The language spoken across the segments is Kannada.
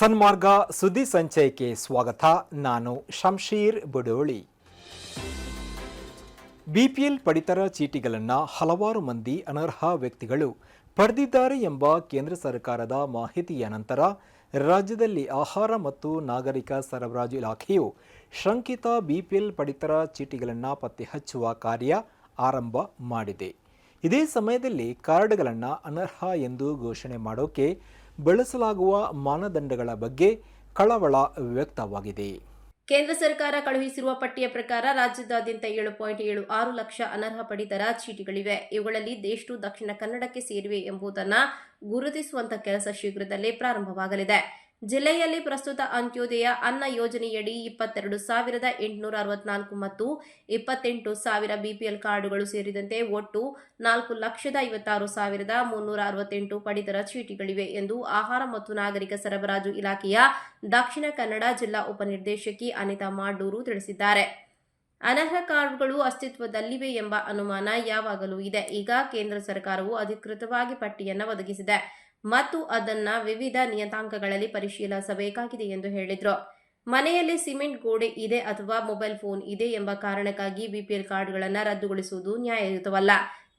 Sanmarga ಸುದ್ದಿ ಸಂಚಯಕ್ಕೆ ಸ್ವಾಗತ. ನಾನು ಶಂಶೀರ್ ಬಡೋಳಿ. ಬಿಪಿಎಲ್ ಪಡಿತರ ಚೀಟಿಗಳನ್ನು ಹಲವಾರು ಮಂದಿ ಅನರ್ಹ ವ್ಯಕ್ತಿಗಳು ಪಡೆದಿದ್ದಾರೆ ಎಂಬ ಕೇಂದ್ರ ಸರ್ಕಾರದ ಮಾಹಿತಿಯ ನಂತರ ರಾಜ್ಯದಲ್ಲಿ ಆಹಾರ ಮತ್ತು ನಾಗರಿಕ ಸರಬರಾಜು ಇಲಾಖೆಯು ಶಂಕಿತ ಬಿಪಿಎಲ್ ಪಡಿತರ ಚೀಟಿಗಳನ್ನು ಪತ್ತೆ ಹಚ್ಚುವ ಕಾರ್ಯ ಆರಂಭ ಮಾಡಿದೆ. ಇದೇ ಸಮಯದಲ್ಲಿ ಕಾರ್ಡ್ಗಳನ್ನು ಅನರ್ಹ ಎಂದು ಘೋಷಣೆ ಮಾಡೋಕೆ ಬಳಸಲಾಗುವ ಮಾನದಂಡಗಳ ಬಗ್ಗೆ ಕಳವಳ ವ್ಯಕ್ತವಾಗಿದೆ. ಕೇಂದ್ರ ಸರ್ಕಾರ ಕಳುಹಿಸಿರುವ ಪಟ್ಟಿಯ ಪ್ರಕಾರ ರಾಜ್ಯದಾದ್ಯಂತ ಏಳು ಪಾಯಿಂಟ್ ಏಳು ಆರು ಲಕ್ಷ ಅನರ್ಹ ಪಡಿತರ ಚೀಟಿಗಳಿವೆ. ಇವುಗಳಲ್ಲಿ ದೇಶು ದಕ್ಷಿಣ ಕನ್ನಡಕ್ಕೆ ಸೇರಿವೆ ಎಂಬುದನ್ನು ಗುರುತಿಸುವಂತಹ ಕೆಲಸ ಶೀಘ್ರದಲ್ಲೇ ಪ್ರಾರಂಭವಾಗಲಿದೆ. ಜಿಲ್ಲೆಯಲ್ಲಿ ಪ್ರಸ್ತುತ ಅಂತ್ಯೋದಯ ಅನ್ನ ಯೋಜನೆಯಡಿ ಇಪ್ಪತ್ತೆರಡು ಸಾವಿರದ ಎಂಟುನೂರ ಅರವತ್ನಾಲ್ಕು ಮತ್ತು ಇಪ್ಪತ್ತೆಂಟು ಸಾವಿರ ಬಿಪಿಎಲ್ ಕಾರ್ಡುಗಳು ಸೇರಿದಂತೆ ಒಟ್ಟು ನಾಲ್ಕು ಲಕ್ಷದ ಐವತ್ತಾರು ಸಾವಿರದ ಮುನ್ನೂರ ಅರವತ್ತೆಂಟು ಪಡಿತರ ಚೀಟಿಗಳಿವೆ ಎಂದು ಆಹಾರ ಮತ್ತು ನಾಗರಿಕ ಸರಬರಾಜು ಇಲಾಖೆಯ ದಕ್ಷಿಣ ಕನ್ನಡ ಜಿಲ್ಲಾ ಉಪನಿರ್ದೇಶಕಿ ಅನಿತಾ ಮಾಡೂರು ತಿಳಿಸಿದ್ದಾರೆ. ಅನರ್ಹ ಕಾರ್ಡ್ಗಳು ಅಸ್ತಿತ್ವದಲ್ಲಿವೆ ಎಂಬ ಅನುಮಾನ ಯಾವಾಗಲೂ ಇದೆ. ಈಗ ಕೇಂದ್ರ ಸರ್ಕಾರವು ಅಧಿಕೃತವಾಗಿ ಪಟ್ಟಿಯನ್ನು ಒದಗಿಸಿದೆ. ಮತ್ತು ಅದನ್ನ ವಿವಿಧ ನಿಯತಾಂಕಗಳಲ್ಲಿ ಪರಿಶೀಲಿಸಬೇಕಾಗಿದೆ ಎಂದು ಹೇಳಿದ್ರು. ಮನೆಯಲ್ಲಿ ಸಿಮೆಂಟ್ ಗೋಡೆ ಇದೆ ಅಥವಾ ಮೊಬೈಲ್ ಫೋನ್ ಇದೆ ಎಂಬ ಕಾರಣಕ್ಕಾಗಿ ಬಿಪಿಎಲ್ ಕಾರ್ಡ್ಗಳನ್ನು ರದ್ದುಗೊಳಿಸುವುದು ನ್ಯಾಯಯುತವಲ್ಲ.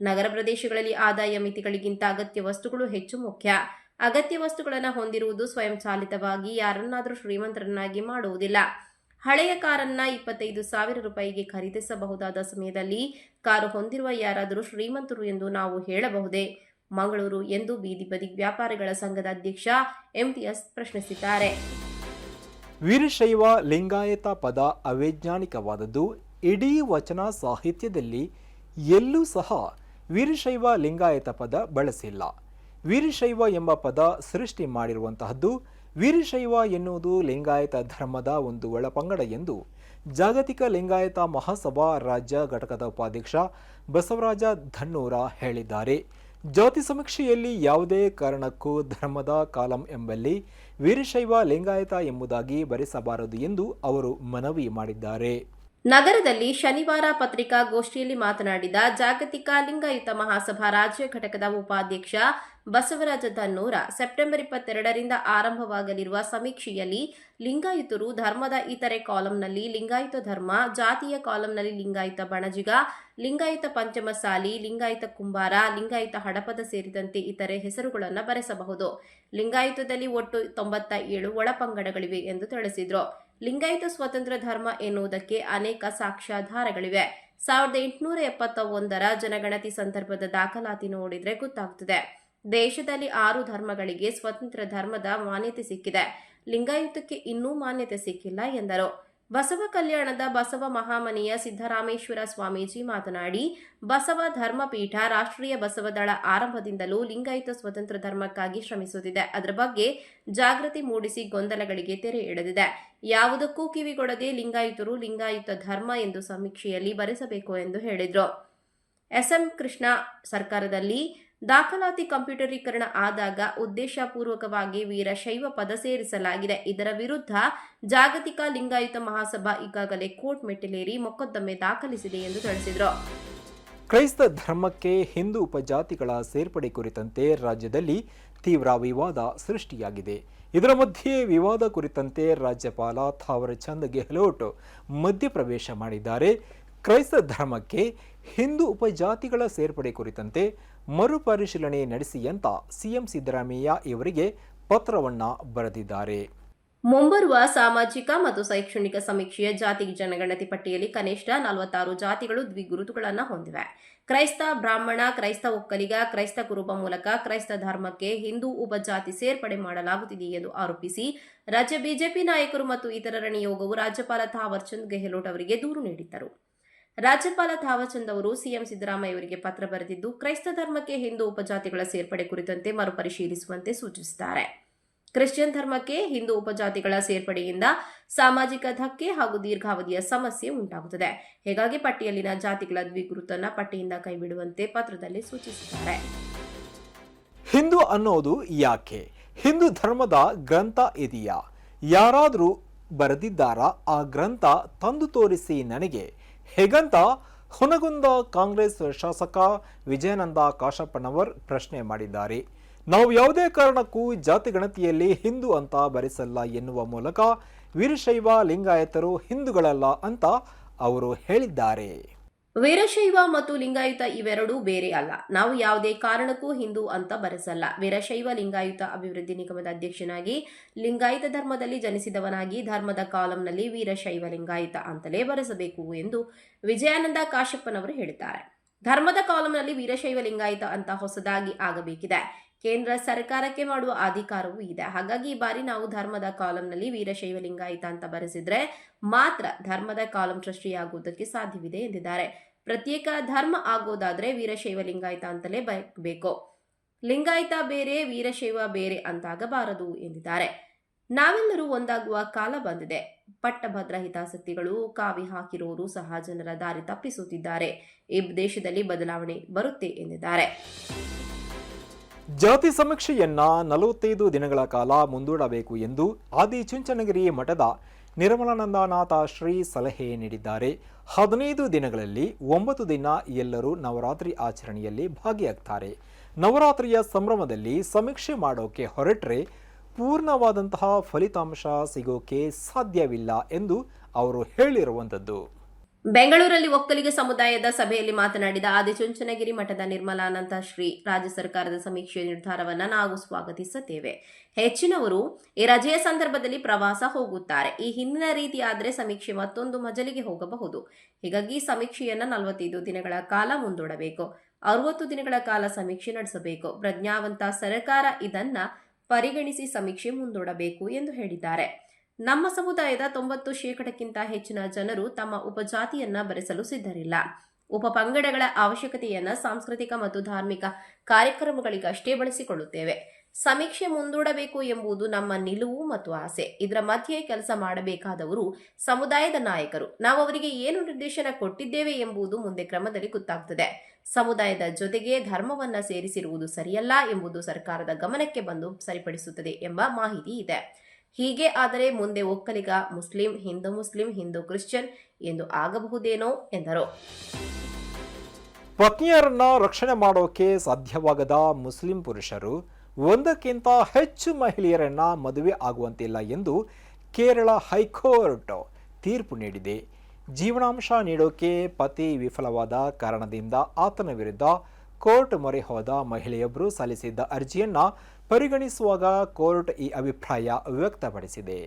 ನಗರ ಪ್ರದೇಶಗಳಲ್ಲಿ ಆದಾಯ ಮಿತಿಗಳಿಗಿಂತ ಅಗತ್ಯ ವಸ್ತುಗಳು ಹೆಚ್ಚು ಮುಖ್ಯ. ಅಗತ್ಯ ವಸ್ತುಗಳನ್ನು ಹೊಂದಿರುವುದು ಸ್ವಯಂಚಾಲಿತವಾಗಿ ಯಾರನ್ನಾದರೂ ಶ್ರೀಮಂತರನ್ನಾಗಿ ಮಾಡುವುದಿಲ್ಲ. ಹಳೆಯ ಕಾರನ್ನ ಇಪ್ಪತ್ತೈದು ಸಾವಿರ ರೂಪಾಯಿಗೆ ಖರೀದಿಸಬಹುದಾದ ಸಮಯದಲ್ಲಿ ಕಾರು ಹೊಂದಿರುವ ಯಾರಾದರೂ ಶ್ರೀಮಂತರು ಎಂದು ನಾವು ಹೇಳಬಹುದೇ? ಮಂಗಳೂರು ಎಂದು ಬೀದಿ ಬದಿ ವ್ಯಾಪಾರಿಗಳ ಸಂಘದ ಅಧ್ಯಕ್ಷ ಎಂಟಿಎಸ್ ಪ್ರಶ್ನಿಸಿದ್ದಾರೆ. ವೀರಶೈವ ಲಿಂಗಾಯತ ಪದ ಅವೈಜ್ಞಾನಿಕವಾದದ್ದು ಇಡೀ ವಚನ ಸಾಹಿತ್ಯದಲ್ಲಿ ಎಲ್ಲೂ ಸಹ ವೀರಶೈವ ಲಿಂಗಾಯತ ಪದ ಬಳಸಿಲ್ಲ. ವೀರಶೈವ ಎಂಬ ಪದ ಸೃಷ್ಟಿ ಮಾಡಿರುವಂತಹದ್ದು ವೀರಶೈವ ಎನ್ನುವುದು ಲಿಂಗಾಯತ ಧರ್ಮದ ಒಂದು ಒಳಪಂಗಡ ಎಂದು ಜಾಗತಿಕ ಲಿಂಗಾಯತ ಮಹಾಸಭಾ ರಾಜ್ಯ ಘಟಕದ ಉಪಾಧ್ಯಕ್ಷ ಬಸವರಾಜ ಧನ್ನೂರ ಹೇಳಿದ್ದಾರೆ. ಜಾತಿ ಸಮೀಕ್ಷೆಯಲ್ಲಿ ಯಾವುದೇ ಕಾರಣಕ್ಕೂ ಧರ್ಮದ ಕಾಲಂ ಎಂಬಲ್ಲಿ ವೀರಶೈವ ಲಿಂಗಾಯತ ಎಂಬುದಾಗಿ ಬರೆಸಬಾರದು ಎಂದು ಅವರು ಮನವಿ ಮಾಡಿದ್ದಾರೆ. ನಗರದಲ್ಲಿ ಶನಿವಾರ ಪತ್ರಿಕಾಗೋಷ್ಠಿಯಲ್ಲಿ ಮಾತನಾಡಿದ ಜಾಗತಿಕ ಲಿಂಗಾಯುತ ಮಹಾಸಭಾ ರಾಜ್ಯ ಘಟಕದ ಉಪಾಧ್ಯಕ್ಷ ಬಸವರಾಜ ತನ್ನೂರ ಸೆಪ್ಟೆಂಬರ್ ಇಪ್ಪತ್ತೆರಡರಿಂದ ಆರಂಭವಾಗಲಿರುವ ಸಮೀಕ್ಷೆಯಲ್ಲಿ ಲಿಂಗಾಯುತರು ಧರ್ಮದ ಇತರೆ ಕಾಲಂನಲ್ಲಿ ಲಿಂಗಾಯತ ಧರ್ಮ, ಜಾತಿಯ ಕಾಲಂನಲ್ಲಿ ಲಿಂಗಾಯತ ಬಣಜಿಗ, ಲಿಂಗಾಯತ ಪಂಚಮಸಾಲಿ, ಲಿಂಗಾಯತ ಕುಂಬಾರ, ಲಿಂಗಾಯತ ಹಡಪದ ಸೇರಿದಂತೆ ಇತರೆ ಹೆಸರುಗಳನ್ನು ಬರೆಸಬಹುದು. ಲಿಂಗಾಯತದಲ್ಲಿ ಒಟ್ಟು ತೊಂಬತ್ತ ಏಳು ಒಳಪಂಗಡಗಳಿವೆ ಎಂದು ತಿಳಿಸಿದರು. ಲಿಂಗಾಯತ ಸ್ವತಂತ್ರ ಧರ್ಮ ಎನ್ನುವುದಕ್ಕೆ ಅನೇಕ ಸಾಕ್ಷ್ಯಾಧಾರಗಳಿವೆ. ಸಾವಿರದ ಎಂಟುನೂರ ಎಪ್ಪತ್ತ ಒಂದರ ಜನಗಣತಿ ಸಂದರ್ಭದ ದಾಖಲಾತಿ ನೋಡಿದ್ರೆ ಗೊತ್ತಾಗ್ತದೆ. ದೇಶದಲ್ಲಿ ಆರು ಧರ್ಮಗಳಿಗೆ ಸ್ವತಂತ್ರ ಧರ್ಮದ ಮಾನ್ಯತೆ ಸಿಕ್ಕಿದೆ. ಲಿಂಗಾಯತಕ್ಕೆ ಇನ್ನೂ ಮಾನ್ಯತೆ ಸಿಕ್ಕಿಲ್ಲ ಎಂದರು. ಬಸವ ಕಲ್ಯಾಣದ ಬಸವ ಮಹಾಮನಿಯ ಸಿದ್ದರಾಮೇಶ್ವರ ಸ್ವಾಮೀಜಿ ಮಾತನಾಡಿ, ಬಸವ ಧರ್ಮಪೀಠ ರಾಷ್ಟ್ರೀಯ ಬಸವದಳ ಆರಂಭದಿಂದಲೂ ಲಿಂಗಾಯತ ಸ್ವತಂತ್ರ ಧರ್ಮಕ್ಕಾಗಿ ಶ್ರಮಿಸುತ್ತಿದೆ. ಅದರ ಬಗ್ಗೆ ಜಾಗೃತಿ ಮೂಡಿಸಿ ಗೊಂದಲಗಳಿಗೆ ತೆರೆ ಎಳೆದಿದೆ. ಯಾವುದಕ್ಕೂ ಕಿವಿಗೊಡದೆ ಲಿಂಗಾಯತರು ಲಿಂಗಾಯತ ಧರ್ಮ ಎಂದು ಸಮೀಕ್ಷೆಯಲ್ಲಿ ಬರೆಸಬೇಕು ಎಂದು ಹೇಳಿದರು. ಎಸ್ಎಂ ಕೃಷ್ಣ ಸರ್ಕಾರದಲ್ಲಿ ದಾಖಲಾತಿ ಕಂಪ್ಯೂಟರೀಕರಣ ಆದಾಗ ಉದ್ದೇಶಪೂರ್ವಕವಾಗಿ ವೀರಶೈವ ಪದ ಸೇರಿಸಲಾಗಿದೆ. ಇದರ ವಿರುದ್ಧ ಜಾಗತಿಕ ಲಿಂಗಾಯತ ಮಹಾಸಭಾ ಈಗಾಗಲೇ ಕೋರ್ಟ್ ಮೆಟ್ಟಿಲೇರಿ ಮೊಕದ್ದಮೆ ದಾಖಲಿಸಿದೆ ಎಂದು ತಿಳಿಸಿದರು. ಕ್ರೈಸ್ತ ಧರ್ಮಕ್ಕೆ ಹಿಂದೂ ಉಪಜಾತಿಗಳ ಸೇರ್ಪಡೆ ಕುರಿತಂತೆ ರಾಜ್ಯದಲ್ಲಿ ತೀವ್ರ ವಿವಾದ ಸೃಷ್ಟಿಯಾಗಿದೆ. ಇದರ ಮಧ್ಯೆ ವಿವಾದ ಕುರಿತಂತೆ ರಾಜ್ಯಪಾಲ ಥಾವರ್ಚಂದ್ ಗೆಹ್ಲೋಟ್ ಮಧ್ಯಪ್ರವೇಶ ಮಾಡಿದ್ದಾರೆ. ಕ್ರೈಸ್ತ ಧರ್ಮಕ್ಕೆ ಹಿಂದೂ ಉಪಜಾತಿಗಳ ಸೇರ್ಪಡೆ ಕುರಿತಂತೆ ಮರುಪರಿಶೀಲನೆ ನಡೆಸಿ ಅಂತ ಸಿಎಂ ಸಿದ್ದರಾಮಯ್ಯ ಇವರಿಗೆ ಪತ್ರವನ್ನ ಬರೆದಿದ್ದಾರೆ. ಮುಂಬರುವ ಸಾಮಾಜಿಕ ಮತ್ತು ಶೈಕ್ಷಣಿಕ ಸಮೀಕ್ಷೆಯ ಜಾತಿ ಜನಗಣತಿ ಪಟ್ಟಿಯಲ್ಲಿ ಕನಿಷ್ಠ ನಲವತ್ತಾರು ಜಾತಿಗಳು ದ್ವಿಗುರುತುಗಳನ್ನು ಹೊಂದಿವೆ. ಕ್ರೈಸ್ತ ಬ್ರಾಹ್ಮಣ, ಕ್ರೈಸ್ತ ಒಕ್ಕಲಿಗ, ಕ್ರೈಸ್ತ ಕುರುಬ ಮೂಲಕ ಕ್ರೈಸ್ತ ಧರ್ಮಕ್ಕೆ ಹಿಂದೂ ಉಪಜಾತಿ ಸೇರ್ಪಡೆ ಮಾಡಲಾಗುತ್ತಿದೆ ಎಂದು ಆರೋಪಿಸಿ ರಾಜ್ಯ ಬಿಜೆಪಿ ನಾಯಕರು ಮತ್ತು ಇತರರ ನಿಯೋಗವು ರಾಜ್ಯಪಾಲ ಥಾವರ್ಚಂದ್ ಗೆಹ್ಲೋಟ್ ಅವರಿಗೆ ದೂರು ನೀಡಿದ್ದರು. ರಾಜ್ಯಪಾಲ ಥಾವರ್ಚಂದ್ ಅವರು ಸಿಎಂ ಸಿದ್ದರಾಮಯ್ಯ ಅವರಿಗೆ ಪತ್ರ ಬರೆದಿದ್ದು, ಕ್ರೈಸ್ತ ಧರ್ಮಕ್ಕೆ ಹಿಂದೂ ಉಪಜಾತಿಗಳ ಸೇರ್ಪಡೆ ಕುರಿತಂತೆ ಮರುಪರಿಶೀಲಿಸುವಂತೆ ಸೂಚಿಸಿದ್ದಾರೆ ಕ್ರಿಶ್ಚಿಯನ್ ಧರ್ಮಕ್ಕೆ ಹಿಂದೂ ಉಪಜಾತಿಗಳ ಸೇರ್ಪಡೆಯಿಂದ ಸಾಮಾಜಿಕ ಧಕ್ಕೆ ಹಾಗೂ ದೀರ್ಘಾವಧಿಯ ಸಮಸ್ಯೆ ಉಂಟಾಗುತ್ತದೆ. ಹೀಗಾಗಿ ಪಟ್ಟಿಯಲ್ಲಿನ ಜಾತಿಗಳ ದ್ವಿಗುರುತನ್ನ ಪಟ್ಟಿಯಿಂದ ಕೈಬಿಡುವಂತೆ ಪತ್ರದಲ್ಲಿ ಸೂಚಿಸಿದ್ದಾರೆ ಹಿಂದೂ ಅನ್ನೋದು ಯಾಕೆ? ಹಿಂದೂ ಧರ್ಮದ ಗ್ರಂಥ ಇದೆಯಾ? ಯಾರಾದರೂ ಬರೆದಿದ್ದಾರಾ? ಆ ಗ್ರಂಥ ತಂದು ತೋರಿಸಿ ನನಗೆ. ಹೇಗಂತ ಹುನಗುಂದ ಕಾಂಗ್ರೆಸ್ ಶಾಸಕ ವಿಜಯಾನಂದ ಕಾಶಪ್ಪನವರ್ ಪ್ರಶ್ನೆ ಮಾಡಿದ್ದಾರೆ. ನಾವು ಯಾವುದೇ ಕಾರಣಕ್ಕೂ ಜಾತಿ ಗಣತಿಯಲ್ಲಿ ಹಿಂದೂ ಅಂತ ಬರೆಸಲ್ಲ ಎನ್ನುವ ಮೂಲಕ ವೀರಶೈವ ಲಿಂಗಾಯತರು ಹಿಂದೂಗಳಲ್ಲ ಅಂತ ಅವರು ಹೇಳಿದ್ದಾರೆ. ವೀರಶೈವ ಮತ್ತು ಲಿಂಗಾಯುತ ಇವೆರಡೂ ಬೇರೆ ಅಲ್ಲ. ನಾವು ಯಾವುದೇ ಕಾರಣಕ್ಕೂ ಹಿಂದೂ ಅಂತ ಬರೆಸಲ್ಲ. ವೀರಶೈವ, ಲಿಂಗಾಯುತ ಅಭಿವೃದ್ಧಿ ನಿಗಮದ ಅಧ್ಯಕ್ಷನಾಗಿ, ಲಿಂಗಾಯತ ಧರ್ಮದಲ್ಲಿ ಜನಿಸಿದವನಾಗಿ, ಧರ್ಮದ ಕಾಲಂನಲ್ಲಿ ವೀರಶೈವ, ಲಿಂಗಾಯುತ ಅಂತಲೇ ಬರೆಸಬೇಕು ಎಂದು ವಿಜಯಾನಂದ ಕಾಶಪ್ಪನವರು ಹೇಳಿದ್ದಾರೆ. ಧರ್ಮದ ಕಾಲಂನಲ್ಲಿ ವೀರಶೈವ, ಲಿಂಗಾಯತ ಅಂತ ಹೊಸದಾಗಿ ಆಗಬೇಕಿದೆ. ಕೇಂದ್ರ ಸರ್ಕಾರಕ್ಕೆ ಮಾಡುವ ಅಧಿಕಾರವೂ ಇದೆ. ಹಾಗಾಗಿ ಈ ಬಾರಿ ನಾವು ಧರ್ಮದ ಕಾಲಂನಲ್ಲಿ ವೀರಶೈವ ಲಿಂಗಾಯತ ಅಂತ ಬರೆಸಿದ್ರೆ ಮಾತ್ರ ಧರ್ಮದ ಕಾಲಂ ಸೃಷ್ಟಿಯಾಗುವುದಕ್ಕೆ ಸಾಧ್ಯವಿದೆ ಎಂದಿದ್ದಾರೆ. ಪ್ರತ್ಯೇಕ ಧರ್ಮ ಆಗೋದಾದ್ರೆ ವೀರಶೈವ ಲಿಂಗಾಯತ ಅಂತಲೇ ಬೇಕು ಲಿಂಗಾಯತ ಬೇರೆ, ವೀರಶೈವ ಬೇರೆ ಅಂತಾಗಬಾರದು ಎಂದಿದ್ದಾರೆ. ನಾವೆಲ್ಲರೂ ಒಂದಾಗುವ ಕಾಲ ಬಂದಿದೆ. ಪಟ್ಟಭದ್ರ ಹಿತಾಸಕ್ತಿಗಳು ಕಾವಿ ಹಾಕಿರೋರು ಸಹ ಜನರ ದಾರಿ ತಪ್ಪಿಸುತ್ತಿದ್ದಾರೆ. ಈ ದೇಶದಲ್ಲಿ ಬದಲಾವಣೆ ಬರುತ್ತೆ ಎಂದಿದ್ದಾರೆ. ಜಾತಿ ಸಮೀಕ್ಷೆಯನ್ನ ನಲವತ್ತೈದು ದಿನಗಳ ಕಾಲ ಮುಂದೂಡಬೇಕು ಎಂದು ಆದಿಚುಂಚನಗಿರಿ ಮಠದ ನಿರ್ಮಲಾನಂದನಾಥ ಶ್ರೀ ಸಲಹೆ ನೀಡಿದ್ದಾರೆ. ಹದಿನೈದು ದಿನಗಳಲ್ಲಿ ಒಂಬತ್ತು ದಿನ ಎಲ್ಲರೂ ನವರಾತ್ರಿ ಆಚರಣೆಯಲ್ಲಿ ಭಾಗಿಯಾಗ್ತಾರೆ. ನವರಾತ್ರಿಯ ಸಂಭ್ರಮದಲ್ಲಿ ಸಮೀಕ್ಷೆ ಮಾಡೋಕೆ ಹೊರಟ್ರೆ ಪೂರ್ಣವಾದಂತಹ ಫಲಿತಾಂಶ ಸಿಗೋಕೆ ಸಾಧ್ಯವಿಲ್ಲ ಎಂದು ಅವರು ಹೇಳಿರುವಂಥದ್ದು. ಬೆಂಗಳೂರಲ್ಲಿ ಒಕ್ಕಲಿಗ ಸಮುದಾಯದ ಸಭೆಯಲ್ಲಿ ಮಾತನಾಡಿದ ಆದಿಚುಂಚನಗಿರಿ ಮಠದ ನಿರ್ಮಲಾನಂದ ಶ್ರೀ, ರಾಜ್ಯ ಸರ್ಕಾರದ ಸಮೀಕ್ಷೆಯ ನಿರ್ಧಾರವನ್ನು ನಾವು ಸ್ವಾಗತಿಸುತ್ತೇವೆ. ಹೆಚ್ಚಿನವರು ಈ ರಜೆಯ ಸಂದರ್ಭದಲ್ಲಿ ಪ್ರವಾಸ ಹೋಗುತ್ತಾರೆ. ಈ ಹಿಂದಿನ ರೀತಿಯಾದರೆ ಸಮೀಕ್ಷೆ ಮತ್ತೊಂದು ಮಜಲಿಗೆ ಹೋಗಬಹುದು. ಹೀಗಾಗಿ ಸಮೀಕ್ಷೆಯನ್ನ ನಲವತ್ತೈದು ದಿನಗಳ ಕಾಲ ಮುಂದೂಡಬೇಕು. ಅರವತ್ತು ದಿನಗಳ ಕಾಲ ಸಮೀಕ್ಷೆ ನಡೆಸಬೇಕು. ಪ್ರಜ್ಞಾವಂತ ಸರ್ಕಾರ ಇದನ್ನ ಪರಿಗಣಿಸಿ ಸಮೀಕ್ಷೆ ಮುಂದೂಡಬೇಕು ಎಂದು ಹೇಳಿದ್ದಾರೆ. ನಮ್ಮ ಸಮುದಾಯದ ತೊಂಬತ್ತು ಶೇಕಡಕ್ಕಿಂತ ಹೆಚ್ಚಿನ ಜನರು ತಮ್ಮ ಉಪಜಾತಿಯನ್ನ ಬರೆಸಲು ಸಿದ್ಧರಿಲ್ಲ. ಉಪ ಪಂಗಡಗಳ ಅವಶ್ಯಕತೆಯನ್ನ ಸಾಂಸ್ಕೃತಿಕ ಮತ್ತು ಧಾರ್ಮಿಕ ಕಾರ್ಯಕ್ರಮಗಳಿಗಷ್ಟೇ ಬಳಸಿಕೊಳ್ಳುತ್ತೇವೆ. ಸಮೀಕ್ಷೆ ಮುಂದೂಡಬೇಕು ಎಂಬುದು ನಮ್ಮ ನಿಲುವು ಮತ್ತು ಆಸೆ. ಇದರ ಮಧ್ಯೆ ಕೆಲಸ ಮಾಡಬೇಕಾದವರು ಸಮುದಾಯದ ನಾಯಕರು. ನಾವು ಅವರಿಗೆ ಏನು ನಿರ್ದೇಶನ ಕೊಟ್ಟಿದ್ದೇವೆ ಎಂಬುದು ಮುಂದೆ ಕ್ರಮದಲ್ಲಿ ಗೊತ್ತಾಗ್ತದೆ. ಸಮುದಾಯದ ಜೊತೆಗೆ ಧರ್ಮವನ್ನ ಸೇರಿಸಿರುವುದು ಸರಿಯಲ್ಲ ಎಂಬುದು ಸರ್ಕಾರದ ಗಮನಕ್ಕೆ ಬಂದು ಸರಿಪಡಿಸುತ್ತದೆ ಎಂಬ ಮಾಹಿತಿ ಇದೆ. ಹೀಗೆ ಆದರೆ ಮುಂದೆ Vokkaliga Muslim, Hindu Muslim, Hindu Christian ಎಂದು ಆಗಬಹುದೇನೋ ಎಂದರು. ಪತ್ನಿಯರನ್ನ ರಕ್ಷಣೆ ಮಾಡೋಕೆ ಸಾಧ್ಯವಾಗದ ಮುಸ್ಲಿಂ ಪುರುಷರು ಒಂದಕ್ಕಿಂತ ಹೆಚ್ಚು ಮಹಿಳೆಯರನ್ನ ಮದುವೆ ಆಗುವಂತಿಲ್ಲ ಎಂದು ಕೇರಳ ಹೈಕೋರ್ಟ್ ತೀರ್ಪು ನೀಡಿದೆ. ಜೀವನಾಂಶ ನೀಡೋಕೆ ಪತಿ ವಿಫಲವಾದ ಕಾರಣದಿಂದ ಆತನ ವಿರುದ್ಧ ಕೋರ್ಟ್ ಮೊರೆ ಹೋದ ಮಹಿಳೆಯೊಬ್ಬರು ಸಲ್ಲಿಸಿದ್ದ ಅರ್ಜಿಯನ್ನ ಪರಿಗಣಿಸುವಾಗ ಕೋರ್ಟ್ ಈ ಅಭಿಪ್ರಾಯ ವ್ಯಕ್ತಪಡಿಸಿದೆ.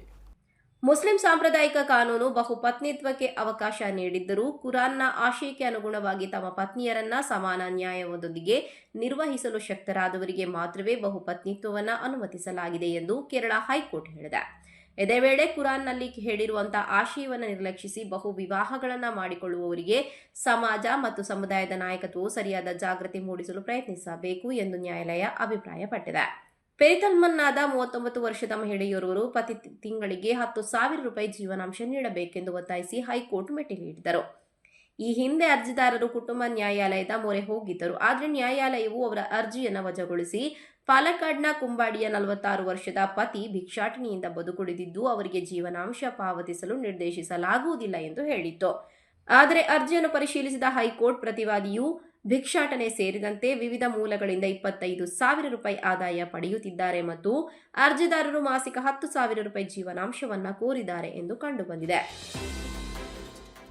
ಮುಸ್ಲಿಂ ಸಾಂಪ್ರದಾಯಿಕ ಕಾನೂನು ಬಹುಪತ್ನಿತ್ವಕ್ಕೆ ಅವಕಾಶ ನೀಡಿದ್ದರೂ ಕುರಾನ್ನ ಆಶಯಕ್ಕೆ ಅನುಗುಣವಾಗಿ ತಮ್ಮ ಪತ್ನಿಯರನ್ನ ಸಮಾನ ನ್ಯಾಯವೊಂದೊಂದಿಗೆ ನಿರ್ವಹಿಸಲು ಶಕ್ತರಾದವರಿಗೆ ಮಾತ್ರವೇ ಬಹುಪತ್ನಿತ್ವವನ್ನು ಅನುಮತಿಸಲಾಗಿದೆ ಎಂದು ಕೇರಳ ಹೈಕೋರ್ಟ್ ಹೇಳಿದೆ. ಇದೇ ವೇಳೆ ಕುರಾನ್ನಲ್ಲಿ ಹೇಳಿರುವಂತಹ ಆಶಯವನ್ನು ನಿರ್ಲಕ್ಷಿಸಿ ಬಹು ವಿವಾಹಗಳನ್ನು ಮಾಡಿಕೊಳ್ಳುವವರಿಗೆ ಸಮಾಜ ಮತ್ತು ಸಮುದಾಯದ ನಾಯಕತ್ವವು ಸರಿಯಾದ ಜಾಗೃತಿ ಮೂಡಿಸಲು ಪ್ರಯತ್ನಿಸಬೇಕು ಎಂದು ನ್ಯಾಯಾಲಯ ಅಭಿಪ್ರಾಯಪಟ್ಟಿದೆ. ಪೆರಿತಲ್ಮನ್ನಾದ ಮೂವತ್ತೊಂಬತ್ತು ವರ್ಷದ ಮಹಿಳೆಯೋರ್ವರು ಪ್ರತಿ ತಿಂಗಳಿಗೆ ಹತ್ತು ಸಾವಿರ ರೂಪಾಯಿ ಜೀವನಾಂಶ ನೀಡಬೇಕೆಂದು ಒತ್ತಾಯಿಸಿ ಹೈಕೋರ್ಟ್ ಮೆಟ್ಟಿಲೇರಿದರು ಈ ಹಿಂದೆ ಅರ್ಜಿದಾರರು ಕುಟುಂಬ ನ್ಯಾಯಾಲಯದ ಮೊರೆ ಹೋಗಿದ್ದರು. ಆದರೆ ನ್ಯಾಯಾಲಯವು ಅವರ ಅರ್ಜಿಯನ್ನು ವಜಾಗೊಳಿಸಿ ಪಾಲಕ್ಕಾಡ್ನ ಕುಂಬಾಡಿಯ ನಲವತ್ತಾರು ವರ್ಷದ ಪತಿ ಭಿಕ್ಷಾಟನೆಯಿಂದ ಬದುಕುಳಿದಿದ್ದು, ಅವರಿಗೆ ಜೀವನಾಂಶ ಪಾವತಿಸಲು ನಿರ್ದೇಶಿಸಲಾಗುವುದಿಲ್ಲ ಎಂದು ಹೇಳಿತ್ತು. ಆದರೆ ಅರ್ಜಿಯನ್ನು ಪರಿಶೀಲಿಸಿದ ಹೈಕೋರ್ಟ್ ಪ್ರತಿವಾದಿಯು ಭಿಕ್ಷಾಟನೆ ಸೇರಿದಂತೆ ವಿವಿಧ ಮೂಲಗಳಿಂದ ಇಪ್ಪತ್ತೈದು ಸಾವಿರ ರೂಪಾಯಿ ಆದಾಯ ಪಡೆಯುತ್ತಿದ್ದಾರೆ ಮತ್ತು ಅರ್ಜಿದಾರರು ಮಾಸಿಕ ಹತ್ತು ಸಾವಿರ ರೂಪಾಯಿ ಜೀವನಾಂಶವನ್ನು ಕೋರಿದ್ದಾರೆ ಎಂದು ಕಂಡುಬಂದಿದೆ.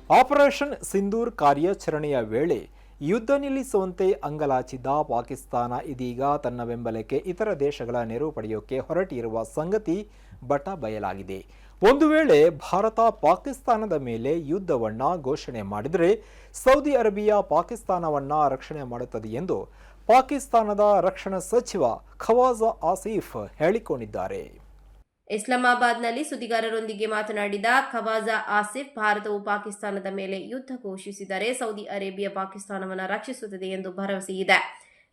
ಆಪರೇಷನ್ ಸಿಂಧೂರ್ ಕಾರ್ಯಾಚರಣೆಯ ವೇಳೆ ಯುದ್ಧ ನಿಲ್ಲಿಸುವಂತೆ ಅಂಗಲಾಚಿದ್ದ ಪಾಕಿಸ್ತಾನ ಇದೀಗ ತನ್ನ ಬೆಂಬಲಕ್ಕೆ ಇತರ ದೇಶಗಳ ನೆರವು ಪಡೆಯೋಕೆ ಹೊರಟಿರುವ ಸಂಗತಿ ಬಟ ಬಯಲಾಗಿದೆ ಒಂದು ವೇಳೆ ಭಾರತ ಪಾಕಿಸ್ತಾನದ ಮೇಲೆ ಯುದ್ಧವನ್ನು ಘೋಷಣೆ ಮಾಡಿದರೆ ಸೌದಿ ಅರೇಬಿಯಾ ಪಾಕಿಸ್ತಾನವನ್ನ ರಕ್ಷಣೆ ಮಾಡುತ್ತದೆ ಎಂದು ಪಾಕಿಸ್ತಾನದ ರಕ್ಷಣಾ ಸಚಿವ ಖವಾಜಾ ಆಸೀಫ್ ಹೇಳಿಕೊಂಡಿದ್ದಾರೆ. ಇಸ್ಲಾಮಾಬಾದ್ನಲ್ಲಿ ಸುದ್ದಿಗಾರರೊಂದಿಗೆ ಮಾತನಾಡಿದ ಖವಾಜಾ ಆಸಿಫ್, ಭಾರತವು ಪಾಕಿಸ್ತಾನದ ಮೇಲೆ ಯುದ್ಧ ಘೋಷಿಸಿದರೆ ಸೌದಿ ಅರೇಬಿಯಾ ಪಾಕಿಸ್ತಾನವನ್ನು ರಕ್ಷಿಸುತ್ತದೆ ಎಂದು ಭರವಸೆಯಿದೆ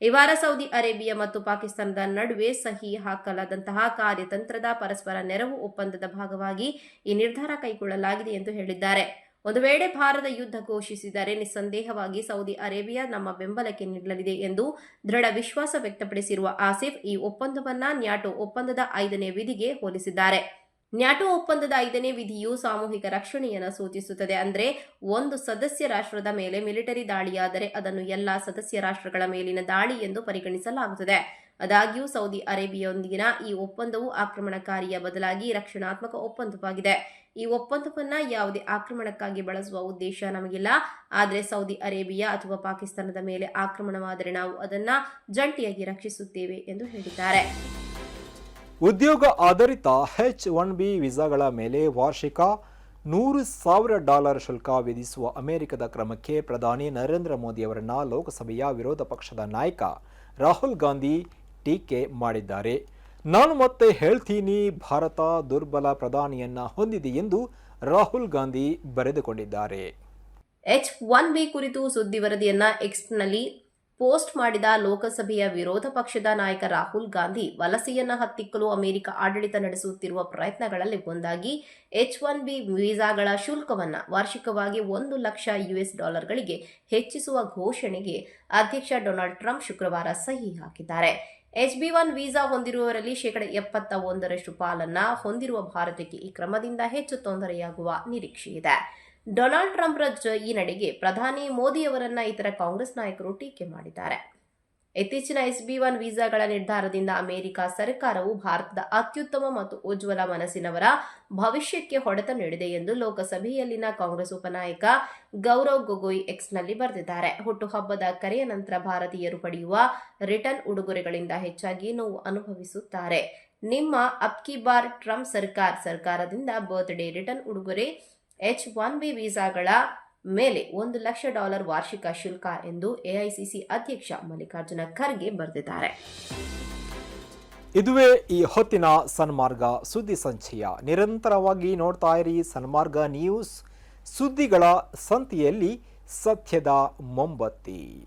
ಈ ಸೌದಿ ಅರೇಬಿಯಾ ಮತ್ತು ಪಾಕಿಸ್ತಾನದ ನಡುವೆ ಸಹಿ ಹಾಕಲಾದಂತಹ ಕಾರ್ಯತಂತ್ರದ ಪರಸ್ಪರ ನೆರವು ಒಪ್ಪಂದದ ಭಾಗವಾಗಿ ಈ ನಿರ್ಧಾರ ಕೈಗೊಳ್ಳಲಾಗಿದೆ ಎಂದು ಹೇಳಿದ್ದಾರೆ. ಒಂದು ವೇಳೆ ಭಾರತ ಯುದ್ಧ ಘೋಷಿಸಿದರೆ ನಿಸ್ಸಂದೇಹವಾಗಿ ಸೌದಿ ಅರೇಬಿಯಾ ನಮ್ಮ ಬೆಂಬಲಕ್ಕೆ ನಿಲ್ಲಲಿದೆ ಎಂದು ದೃಢ ವಿಶ್ವಾಸ ವ್ಯಕ್ತಪಡಿಸಿರುವ ಆಸಿಫ್ ಈ ಒಪ್ಪಂದವನ್ನ ನ್ಯಾಟೋ ಒಪ್ಪಂದದ ಐದನೇ ವಿಧಿಗೆ ಹೋಲಿಸಿದ್ದಾರೆ. ನ್ಯಾಟೋ ಒಪ್ಪಂದದ ಐದನೇ ವಿಧಿಯು ಸಾಮೂಹಿಕ ರಕ್ಷಣೆಯನ್ನು ಸೂಚಿಸುತ್ತದೆ. ಅಂದರೆ ಒಂದು ಸದಸ್ಯ ರಾಷ್ಟ್ರದ ಮೇಲೆ ಮಿಲಿಟರಿ ದಾಳಿಯಾದರೆ ಅದನ್ನು ಎಲ್ಲಾ ಸದಸ್ಯ ರಾಷ್ಟ್ರಗಳ ಮೇಲಿನ ದಾಳಿ ಎಂದು ಪರಿಗಣಿಸಲಾಗುತ್ತದೆ. ಆದಾಗ್ಯೂ ಸೌದಿ ಅರೇಬಿಯಾದೊಂದಿಗಿನ ಈ ಒಪ್ಪಂದವು ಆಕ್ರಮಣಕಾರಿಯ ಬದಲಾಗಿ ರಕ್ಷಣಾತ್ಮಕ ಒಪ್ಪಂದವಾಗಿದೆ. ಈ ಒಪ್ಪಂದವನ್ನ ಯಾವುದೇ ಆಕ್ರಮಣಕ್ಕಾಗಿ ಬಳಸುವ ಉದ್ದೇಶ ನಮಗಿಲ್ಲ. ಆದರೆ ಸೌದಿ ಅರೇಬಿಯಾ ಅಥವಾ ಪಾಕಿಸ್ತಾನದ ಮೇಲೆ ಆಕ್ರಮಣವಾದರೆ ನಾವು ಅದನ್ನ ಜಂಟಿಯಾಗಿ ರಕ್ಷಿಸುತ್ತೇವೆ ಎಂದು ಹೇಳಿದ್ದಾರೆ. ಉದ್ಯೋಗ ಆಧಾರಿತ ಹೆಚ್ ಒನ್ ಬಿ ವೀಸಾಗಳ ಮೇಲೆ ವಾರ್ಷಿಕ ನೂರು ಸಾವಿರ ಡಾಲರ್ ಶುಲ್ಕ ವಿಧಿಸುವ ಅಮೆರಿಕದ ಕ್ರಮಕ್ಕೆ ಪ್ರಧಾನಿ ನರೇಂದ್ರ ಮೋದಿಯವರನ್ನ ಲೋಕಸಭೆಯ ವಿರೋಧ ಪಕ್ಷದ ನಾಯಕ ರಾಹುಲ್ ಗಾಂಧಿ ಟೀಕೆ ಮಾಡಿದ್ದಾರೆ. ನಾನು ಮತ್ತೆ ಹೇಳ್ತೀನಿ, ಭಾರತ ದುರ್ಬಲ ಪ್ರಧಾನಿಯನ್ನ ಹೊಂದಿದೆ ಎಂದು ರಾಹುಲ್ ಗಾಂಧಿ ಬರೆದುಕೊಂಡಿದ್ದಾರೆ. ಎಚ್ ಒನ್ ಬಿ ಕುರಿತು ಸುದ್ದಿ ವರದಿಯನ್ನ ಎಕ್ಸ್ನಲ್ಲಿ ಪೋಸ್ಟ್ ಮಾಡಿದ ಲೋಕಸಭೆಯ ವಿರೋಧ ಪಕ್ಷದ ನಾಯಕ ರಾಹುಲ್ ಗಾಂಧಿ ವಲಸೆಯನ್ನು ಹತ್ತಿಕ್ಕಲು ಅಮೆರಿಕ ಆಡಳಿತ ನಡೆಸುತ್ತಿರುವ ಪ್ರಯತ್ನಗಳಲ್ಲಿ ಒಂದಾಗಿ ಎಚ್ ಒನ್ ಬಿ ವೀಸಾಗಳ ಶುಲ್ಕವನ್ನು ವಾರ್ಷಿಕವಾಗಿ ಒಂದು ಲಕ್ಷ ಯುಎಸ್ ಡಾಲರ್ಗಳಿಗೆ ಹೆಚ್ಚಿಸುವ ಘೋಷಣೆಗೆ ಅಧ್ಯಕ್ಷ ಡೊನಾಲ್ಡ್ ಟ್ರಂಪ್ ಶುಕ್ರವಾರ ಸಹಿ ಹಾಕಿದ್ದಾರೆ. ಎಚ್ ಬಿ ಒನ್ ವೀಸಾ ಹೊಂದಿರುವವರಲ್ಲಿ ಶೇಕಡ ಎಪ್ಪತ್ತ ಒಂದರಷ್ಟು ಪಾಲನ್ನ ಹೊಂದಿರುವ ಭಾರತಕ್ಕೆ ಈ ಕ್ರಮದಿಂದ ಹೆಚ್ಚು ತೊಂದರೆಯಾಗುವ ನಿರೀಕ್ಷೆ ಇದೆ ಡೊನಾಲ್ಡ್ ಟ್ರಂಪ್ರ ಈ ನಡೆಗೆ ಪ್ರಧಾನಿ ಮೋದಿಯವರನ್ನ ಇತರ ಕಾಂಗ್ರೆಸ್ ನಾಯಕರು ಟೀಕೆ ಮಾಡಿದ್ದಾರೆ. ಇತ್ತೀಚಿನ ಎಸ್ ಬಿ ಒನ್ ವೀಸಾಗಳ ನಿರ್ಧಾರದಿಂದ ಅಮೆರಿಕ ಸರ್ಕಾರವು ಭಾರತದ ಅತ್ಯುತ್ತಮ ಮತ್ತು ಉಜ್ವಲ ಮನಸ್ಸಿನವರ ಭವಿಷ್ಯಕ್ಕೆ ಹೊಡೆತ ನೀಡಿದೆ ಎಂದು ಲೋಕಸಭೆಯಲ್ಲಿನ ಕಾಂಗ್ರೆಸ್ ಉಪನಾಯಕ ಗೌರವ್ ಗೊಗೊಯ್ ಎಕ್ಸ್ನಲ್ಲಿ ಬರೆದಿದ್ದಾರೆ. ಹುಟ್ಟುಹಬ್ಬದ ಕರೆಯ ನಂತರ ಭಾರತೀಯರು ಪಡೆಯುವ ರಿಟರ್ನ್ ಉಡುಗೊರೆಗಳಿಂದ ಹೆಚ್ಚಾಗಿ ನೋವು ಅನುಭವಿಸುತ್ತಾರೆ. ನಿಮ್ಮ ಅಬ್ಕಿ ಬಾರ್ ಟ್ರಂಪ್ ಸರ್ಕಾರ, ಸರ್ಕಾರದಿಂದ ಬರ್ತ್ಡೇ ರಿಟರ್ನ್ ಉಡುಗೊರೆ ಎಚ್ ಒನ್ ಬಿ ವೀಸಾಗಳ ಮೇಲೆ ಒಂದು ಲಕ್ಷ ಡಾಲರ್ ವಾರ್ಷಿಕ ಶುಲ್ಕ ಎಂದು ಎಐಸಿಸಿ ಅಧ್ಯಕ್ಷ ಮಲ್ಲಿಕಾರ್ಜುನ ಖರ್ಗೆ ಬರೆದಿದ್ದಾರೆ. ಇದುವೇ ಈ ಹೊತ್ತಿನ ಸನ್ಮಾರ್ಗ ಸುದ್ದಿ ಸಂಚಯ. ನಿರಂತರವಾಗಿ ನೋಡ್ತಾ ಇರಿ ಸನ್ಮಾರ್ಗ ನ್ಯೂಸ್. ಸುದ್ದಿಗಳ ಸಂತಿಯಲ್ಲಿ ಸತ್ಯದ ಮೊಂಬತ್ತಿ.